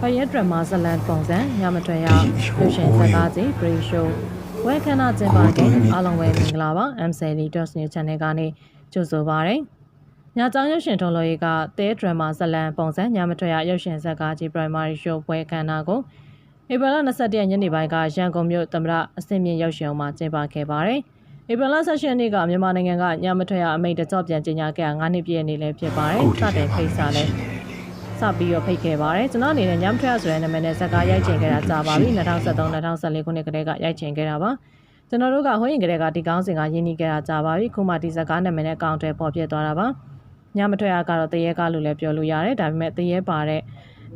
ဖယက်ဒရမာဇလန်ပုံစံညမထွက်ရရုပ်ရှင်ဇာတ်ကားကြီးပရီရှိုးဝဲခန္ဓာကျင်းပတဲ့အားလုံးပဲမင်္ဂလာပါ MCL Dot News Channel ကနေကြိုဆိုပါရစေညချောင်းရုပ်ရှင်ထုတ်လို့ရေးကတဲဒရမာဇလန်ပုံစံညမထွက်ရရုပ်ရှင်ဇာတ်ကားကြီး Primary Show ဝဲခန္ဓာကိုဧပြီလ21ရက်ညနေပိုင်းကရန်ကုန်မြို့သမ္မတအစင်မြင့်ရုပ်ရှင်အောင်မှာကျင်းပခဲ့ပါတယ်ဧပြီလ16ရက်နေ့ကမြန်မာနိုင်ငံကညမထွက်ရအမိန့်တကြော့ပြန်ကြေညာခဲ့တာ9နှစ်ပြည့်နေ့လည်းဖြစ်ပါတယ်စတဲ့ဖိတ်စာလည်း စပြီးတော့ဖိတ်ခဲ့ပါတယ်ကျွန်တော်အနေနဲ့ညမထွက်ရဆိုတဲ့နာမည်နဲ့ဇက်ကားရိုက်ချင်ခဲ့တာကြာပါပြီ2013 2014ခုနှစ်ကတည်းကရိုက်ချင်ခဲ့တာပါကျွန်တော်တို့ကဟိုရင်ကလေးကဒီကောင်းစဉ်ကရင်းနှီးခဲ့တာကြာပါပြီခုမှဒီဇက်ကားနာမည်နဲ့အကောင့်တွေပေါ်ပြသွားတာပါညမထွက်ရကတော့တရေကားလို့လည်းပြောလို့ရတယ်ဒါပေမဲ့တရေပါတဲ့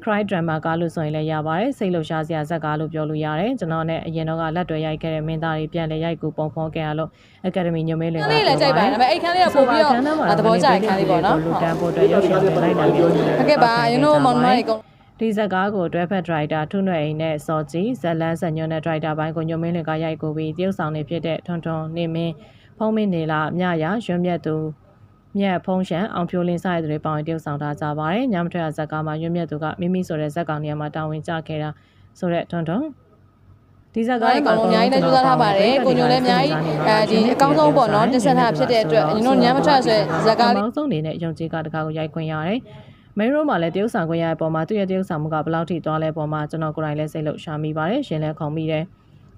cry drama ကားလို့ဆိုရင်လည်းရပါတယ်စိတ်လှုပ်ရှားစရာဇက်ကားလို့ပြောလို့ရတယ်ကျွန်တော်နဲ့အရင်တော့ကလက်တွေရိုက်ခဲ့တဲ့မင်းသားတွေပြန်လဲရိုက်ကူပုံဖော်ခဲ့ရလို့ Academy ညမင်းလင်ခန်းလေးလည်းကြိုက်ပါတယ်ဒါပေမဲ့အဲ့ခန်းလေးကပို့ပြီးတော့သဘောကျတဲ့ခန်းလေးပေါ့နော်လူတန်းဖို့အတွက်ရုပ်ရှင်တွေလိုက်တာမျိုးဟုတ်ကဲ့ပါ you know မောင်နှမတွေကုန်ဒီဇက်ကားကိုတွဲဖက်ဒရိုက်တာထုနွယ်အိမ်နဲ့စော်ကြီးဇက်လန်းဆက်ညွန့်တဲ့ဒရိုက်တာပိုင်းကိုညွန့်မင်းလင်ကရိုက်ကူပြီးတရုတ်ဆောင်နေဖြစ်တဲ့ထွန်းထွန်းနေမင်းဖုံးမင်းနေလာမြရရွံ့မြတ်သူ မြတ်ဖုံးရှန်အောင်ဖြိုးလင်းစားရတဲ့တွေပေါင်းတရုတ်ဆောင်ထားကြပါတယ်ညမထွက်ရဇက်ကားမှာရွံ့မြတ်သူကမိမိဆိုတဲ့ဇက်ကောင်နေရာမှာတာဝန်ကျခဲ့တာဆိုတဲ့ထွန်းထွန်းဒီဇက်ကားဒါအကောင်လုံးအများကြီးလည်းကြိုးစားထားပါတယ်ကိုညိုလည်းအများကြီးအဲဒီအကောင်းဆုံးပေါ့နော်တင်ဆက်ထားဖြစ်တဲ့အတွက် you know ညမထွက်ဆိုဇက်ကားလေးအမောင်းဆုံးနေနဲ့ယုံကြည်ကတကားကိုရိုက်ခွင့်ရတယ်မင်းရိုးမှာလည်းတရုတ်ဆောင်ခွင့်ရတဲ့ပုံမှာသူ့ရဲ့တရုတ်ဆောင်မှုကဘယ်လောက်ထိသွားလဲပုံမှာကျွန်တော်ကိုယ်တိုင်လည်းစိတ်လှုပ်ရှားမိပါတယ်ရှင်လည်းခုံမိတယ်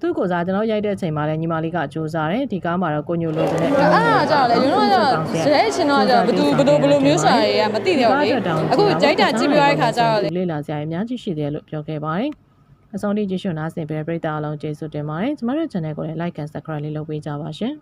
သူ့ကိုယ်စားကျွန်တော်ရိုက်တဲ့အချိန်မှာလည်းညီမလေးကစူးစမ်းတယ်ဒီကားမှာတော့ကိုညိုလိုချင်တဲ့အဲ့ဒါကြောင့်လေ you know ကြောင့်ဇဲရှင်တော့ကြောင့်ဘယ်သူဘယ်လိုဘယ်လိုမျိုးစာတွေကမသိတယ်လေအခုကြိုက်တာကြည့်ပြရတဲ့ခါကျတော့လေလေ့လာစရာအများကြီးရှိတယ်လို့ပြောခဲ့ပါတယ်အဆုံးထိကြည့်ရှုနားဆင်ပေးတဲ့ပရိသတ်အားလုံးကျေးဇူးတင်ပါတယ်ကျမတို့ channel ကိုလည်း like and subscribe လေးလုပ်ပေးကြပါရှင်